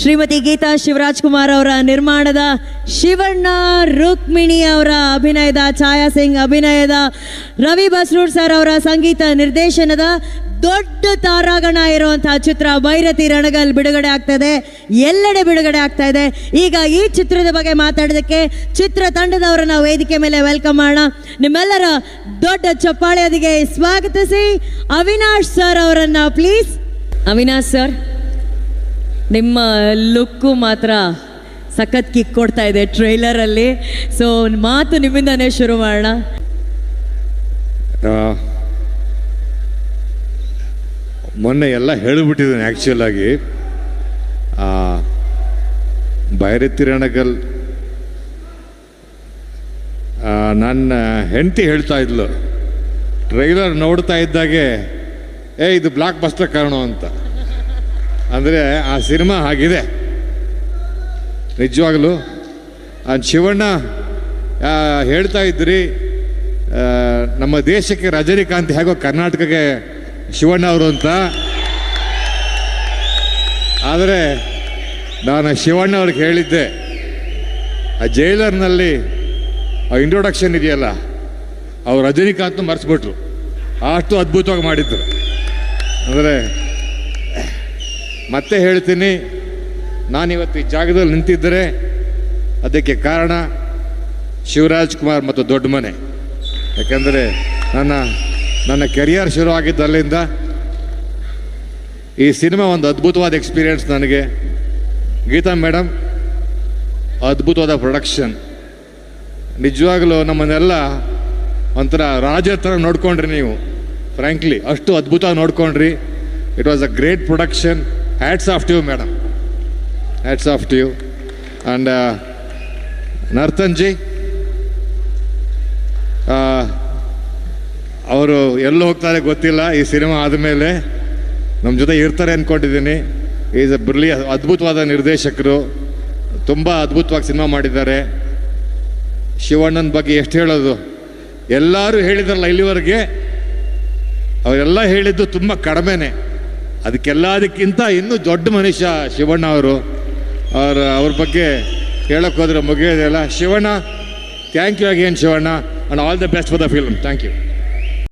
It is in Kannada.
ಶ್ರೀಮತಿ ಗೀತಾ ಶಿವರಾಜ್ ಕುಮಾರ್ ಅವರ ನಿರ್ಮಾಣದ ಶಿವಣ್ಣ ರುಕ್ಮಿಣಿ ಅವರ ಅಭಿನಯದ, ಛಾಯಾ ಸಿಂಗ್ ಅಭಿನಯದ, ರವಿ ಬಸ್ರೂರ್ ಸರ್ ಅವರ ಸಂಗೀತ ನಿರ್ದೇಶನದ ದೊಡ್ಡ ತಾರಾಗಣ ಇರುವಂತಹ ಚಿತ್ರ ಭೈರತಿ ರಣಗಲ್ ಬಿಡುಗಡೆ ಆಗ್ತದೆ, ಎಲ್ಲೆಡೆ ಬಿಡುಗಡೆ ಆಗ್ತಾ ಇದೆ. ಈಗ ಈ ಚಿತ್ರದ ಬಗ್ಗೆ ಮಾತಾಡೋದಕ್ಕೆ ಚಿತ್ರ ತಂಡದವರನ್ನ ವೇದಿಕೆ ಮೇಲೆ ವೆಲ್ಕಮ್ ಮಾಡೋಣ. ನಿಮ್ಮೆಲ್ಲರ ದೊಡ್ಡ ಚಪ್ಪಾಳೆಯೊಂದಿಗೆ ಸ್ವಾಗತಿಸಿ ಅವಿನಾಶ್ ಸರ್ ಅವರನ್ನ ಪ್ಲೀಸ್ ಅವಿನಾಶ್ ಸರ್ ನಿಮ್ಮ ಲುಕ್ಕು ಮಾತ್ರ ಸಖತ್ ಕಿಕ್ ಕೊಡ್ತಾ ಇದೆ ಟ್ರೈಲರಲ್ಲಿ ಸೊ ಮಾತು ನಿಮ್ಮಿಂದನೇ ಶುರು ಮಾಡೋಣ. ಮೊನ್ನೆ ಎಲ್ಲ ಹೇಳಿಬಿಟ್ಟಿದ್ದೀನಿ ಆ್ಯಕ್ಚುಲ್ ಆಗಿ. ಆ, ತಿರಣಗಲ್ ನನ್ನ ಹೆಂಡತಿ ಹೇಳ್ತಾ ಇದ್ಲು ಟ್ರೈಲರ್ ನೋಡ್ತಾ ಇದ್ದಾಗೆ ಏ ಇದು ಬ್ಲಾಕ್ ಬಸ್ಟರ್ ಕಾರಣ ಅಂತ. ಅಂದರೆ ಆ ಸಿನಿಮಾ ಆಗಿದೆ ನಿಜವಾಗಲೂ? ಆ ಶಿವಣ್ಣ ಹೇಳ್ತಾ ಇದ್ರಿ ನಮ್ಮ ದೇಶಕ್ಕೆ ರಜನಿಕಾಂತ್ ಹೇಗೋ ಕರ್ನಾಟಕಕ್ಕೆ ಶಿವಣ್ಣ ಅವರು ಅಂತ. ಆದರೆ ನಾನು ಶಿವಣ್ಣ ಅವ್ರಿಗೆ ಹೇಳಿದ್ದೆ, ಆ ಜೈಲರ್ನಲ್ಲಿ ಆ ಇಂಟ್ರೊಡಕ್ಷನ್ ಇದೆಯಲ್ಲ, ಅವ್ರು ರಜನಿಕಾಂತ್ ಮರೆಸ್ಬಿಟ್ರು. ಅಷ್ಟು ಅದ್ಭುತವಾಗಿ ಮಾಡಿದ್ರು. ಅಂದರೆ ಮತ್ತೆ ಹೇಳ್ತೀನಿ, ನಾನಿವತ್ತು ಈ ಜಾಗದಲ್ಲಿ ನಿಂತಿದ್ದರೆ ಅದಕ್ಕೆ ಕಾರಣ ಶಿವರಾಜ್ ಕುಮಾರ್ ಮತ್ತು ದೊಡ್ಡ ಮನೆ. ಯಾಕೆಂದರೆ ನನ್ನ ನನ್ನ ಕೆರಿಯರ್ ಶುರು ಆಗಿದ್ದು ಅಲ್ಲಿಂದ ಈ ಸಿನಿಮಾ ಒಂದು ಅದ್ಭುತವಾದ ಎಕ್ಸ್ಪೀರಿಯನ್ಸ್ ನನಗೆ. ಗೀತಾ ಮೇಡಮ್ ಅದ್ಭುತವಾದ ಪ್ರೊಡಕ್ಷನ್. ನಿಜವಾಗಲೂ ನಮ್ಮನ್ನೆಲ್ಲ ಒಂಥರ ರಾಜ ಥರ ನೋಡ್ಕೊಂಡ್ರಿ ನೀವು. ಫ್ರ್ಯಾಂಕ್ಲಿ ಅಷ್ಟು ಅದ್ಭುತ ನೋಡ್ಕೊಂಡ್ರಿ. It was a great production hats off to you madam hats off to and Narthan Narthanji ಅವರು ಎಲ್ಲಿ ಹೋಗ್ತಾರೆ ಗೊತ್ತಿಲ್ಲ. ಈ ಸಿನಿಮಾ ಆದಮೇಲೆ ನಮ್ಮ ಜೊತೆ ಇರ್ತಾರೆ ಅಂದ್ಕೊಂಡಿದ್ದೀನಿ ಈಸ್ ಅ ಬ್ರಿಲಿಯ ಅದ್ಭುತವಾದ ನಿರ್ದೇಶಕರು. ತುಂಬ ಅದ್ಭುತವಾಗಿ ಸಿನಿಮಾ ಮಾಡಿದ್ದಾರೆ. ಶಿವಣ್ಣನ ಬಗ್ಗೆ ಎಷ್ಟು ಹೇಳೋದು? ಎಲ್ಲರೂ ಹೇಳಿದ್ರಲ್ಲ ಇಲ್ಲಿವರೆಗೆ. ಅವರೆಲ್ಲ ಹೇಳಿದ್ದು ತುಂಬ ಕಡಿಮೆನೆ. ಅದಕ್ಕೆಲ್ಲದಕ್ಕಿಂತ ಇನ್ನೂ ದೊಡ್ಡ ಮನುಷ್ಯ ಶಿವಣ್ಣ ಅವರು. ಅವ್ರ ಅವ್ರ ಬಗ್ಗೆ ಹೇಳಕ್ಕೆ ಹೋದ್ರೆ ಮುಗಿಯೋದಿಲ್ಲ Shivanna thank you again Shivanna and all the best for the film thank you